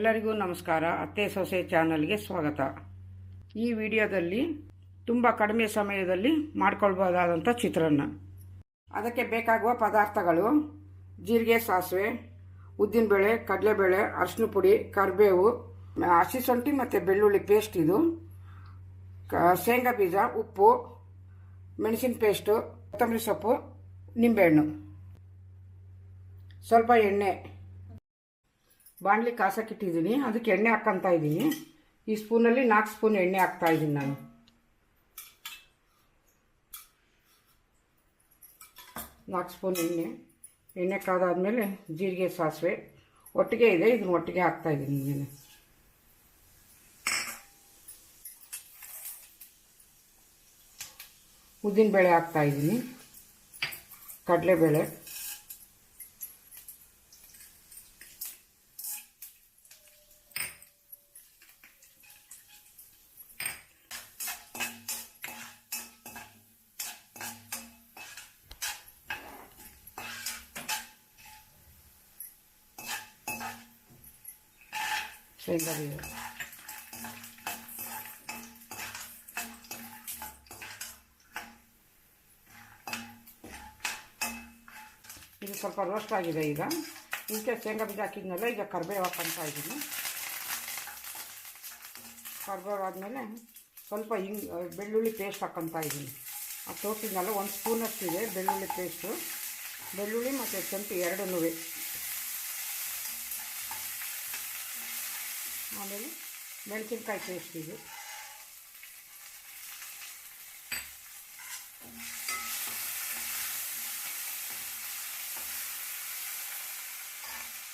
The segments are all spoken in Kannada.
ಎಲ್ಲರಿಗೂ ನಮಸ್ಕಾರ. ಅತ್ತೆ ಸೊಸೆ ಚಾನಲ್ಗೆ ಸ್ವಾಗತ. ಈ ವಿಡಿಯೋದಲ್ಲಿ ತುಂಬ ಕಡಿಮೆ ಸಮಯದಲ್ಲಿ ಮಾಡ್ಕೊಳ್ಬೋದಾದಂಥ ಚಿತ್ರಾನ್ನ. ಅದಕ್ಕೆ ಬೇಕಾಗುವ ಪದಾರ್ಥಗಳು ಜೀರಿಗೆ, ಸಾಸಿವೆ, ಉದ್ದಿನಬೇಳೆ, ಕಡಲೆಬೇಳೆ ಅರಿಶಿನ ಪುಡಿ, ಕರಿಬೇವು, ಹಸಿ ಶುಂಠಿ ಮತ್ತು ಬೆಳ್ಳುಳ್ಳಿ ಪೇಸ್ಟ್ ಇದು. ಶೇಂಗಾ ಬೀಜ, ಉಪ್ಪು, ಮೆಣಸಿನ ಪೇಸ್ಟು ಕೊತ್ತಂಬರಿ ಸೊಪ್ಪು, ನಿಂಬೆಹಣ್ಣು. ಸ್ವಲ್ಪ ಎಣ್ಣೆ. ಬಾಣಲಿ ಕಾಸಕ್ಕಿಟ್ಟಿದ್ದೀನಿ ಅದಕ್ಕೆ ಎಣ್ಣೆ ಹಾಕ್ಕಂತ ಇದ್ದೀನಿ ಈ ಸ್ಪೂನಲ್ಲಿ ನಾಲ್ಕು ಸ್ಪೂನ್ ಎಣ್ಣೆ ಹಾಕ್ತಾ ಇದ್ದೀನಿ ನಾನು. ನಾಲ್ಕು ಸ್ಪೂನ್ ಎಣ್ಣೆ. ಎಣ್ಣೆ ಕಾದಾದ್ಮೇಲೆ ಜೀರಿಗೆ ಸಾಸಿವೆ. ಒಟ್ಟಿಗೆ ಇದೆ. ಇದನ್ನು ಒಟ್ಟಿಗೆ ಹಾಕ್ತಾ ಇದ್ದೀನಿ ನಾನು. ಉದ್ದಿನಬೇಳೆ ಹಾಕ್ತಾ ಇದ್ದೀನಿ ಕಡಲೆಬೇಳೆ. ಶೇಂಗಾ ಬೀಜ ಇದು ಸ್ವಲ್ಪ ರೋಸ್ಟ್ ಆಗಿದೆ ಈಗ. ಇದಕ್ಕೆ ಶೇಂಗಾ ಬೀಜ ಹಾಕಿದ್ನಲ್ಲ, ಈಗ ಕರ್ಬೇವು ಹಾಕೊಂತ ಇದ್ದೀನಿ. ಕರ್ಬೇವು ಆದಮೇಲೆ ಸ್ವಲ್ಪ ಹಿಂಗೆ ಬೆಳ್ಳುಳ್ಳಿ ಪೇಸ್ಟ್ ಹಾಕ್ಕೊಂತ ಇದ್ದೀನಿ. ಆ ತೋರಿಸಿದ್ನಲ್ಲ ಒಂದು ಸ್ಪೂನಷ್ಟು ಇದೆ ಬೆಳ್ಳುಳ್ಳಿ ಪೇಸ್ಟು ಬೆಳ್ಳುಳ್ಳಿ ಮತ್ತು ಕೆಂಪು ಎರಡನ್ನೂ ಆಮೇಲೆ ಮೆಣಸಿನ್ಕಾಯಿ ಪೇಸ್ಟ್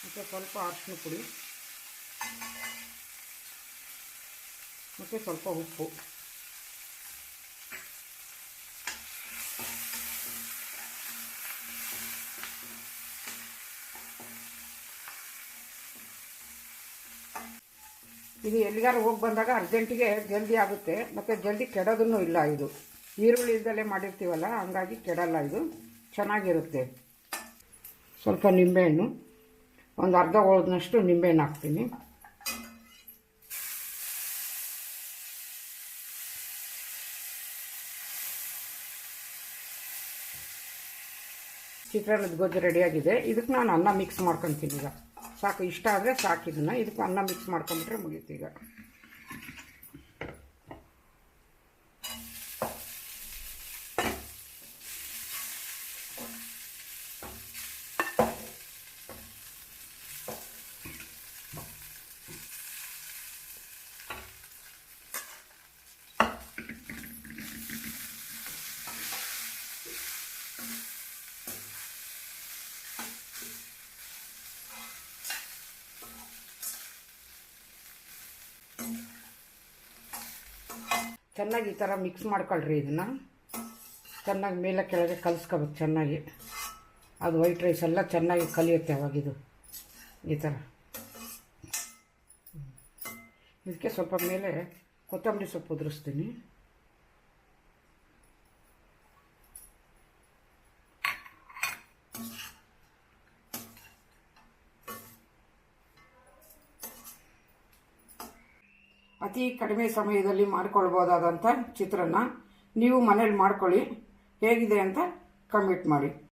ಮತ್ತು ಸ್ವಲ್ಪ ಅರಿಶಿನ ಪುಡಿ. ಮತ್ತು ಸ್ವಲ್ಪ ಉಪ್ಪು. ಇದು ಎಲ್ಲಿಗಾರು ಹೋಗಿ ಬಂದಾಗ ಅರ್ಜೆಂಟಿಗೆ ಜಲ್ದಿ ಆಗುತ್ತೆ. ಮತ್ತು ಜಲ್ದಿ ಕೆಡೋದನ್ನು ಇಲ್ಲ ಇದು. ಈರುಳ್ಳಿ ಇಲ್ದಲೇ ಮಾಡಿರ್ತೀವಲ್ಲ, ಹಂಗಾಗಿ ಕೆಡಲ್ಲ ಇದು. ಚೆನ್ನಾಗಿರುತ್ತೆ. ಸ್ವಲ್ಪ ನಿಂಬೆಹಣ್ಣು. ಒಂದು ಅರ್ಧ ಹೋದಷ್ಟು ನಿಂಬೆಹಣ್ಣು ಹಾಕ್ತೀನಿ. ಚಿತ್ರಾನ್ನದ ಗೊಜ್ಜು ರೆಡಿಯಾಗಿದೆ ಇದಕ್ಕೆ ನಾನು ಅನ್ನ ಮಿಕ್ಸ್ ಮಾಡ್ಕೊತೀನಿ ಈಗ. ಸಾಕು ಇಷ್ಟ ಆದರೆ ಸಾಕಿದ್ದನ್ನು ಇದಕ್ಕೆ ಅನ್ನ ಮಿಕ್ಸ್ ಮಾಡ್ಕೊಂಬಿಟ್ರೆ ಮುಗೀತು ಈಗ. ಚೆನ್ನಾಗಿ ಈ ಥರ ಮಿಕ್ಸ್ ಮಾಡ್ಕೊಳ್ರಿ ಇದನ್ನು. ಚೆನ್ನಾಗಿ ಮೇಲೆ ಕೆಳಗೆ ಕಲಿಸ್ಕೋಬೇಕು ಚೆನ್ನಾಗಿ. ಅದು ವೈಟ್ ರೈಸ್ ಎಲ್ಲ ಚೆನ್ನಾಗಿ ಕಲಿಯುತ್ತೆ ಅವಾಗಿದು ಈ ಥರ. ಇದಕ್ಕೆ ಸ್ವಲ್ಪ ಮೇಲೆ ಕೊತ್ತಂಬರಿ ಸೊಪ್ಪು ಉದುರಿಸ್ತೀನಿ. ಅತಿ ಕಡಿಮೆ ಸಮಯದಲ್ಲಿ ಮಾಡ್ಕೊಳ್ಬೋದಾದಂಥ ಚಿತ್ರಾನ್ನ ನೀವು ಮನೇಲಿ ಮಾಡ್ಕೊಳ್ಳಿ. ಹೇಗಿದೆ ಅಂತ ಕಮೆಂಟ್ ಮಾಡಿ.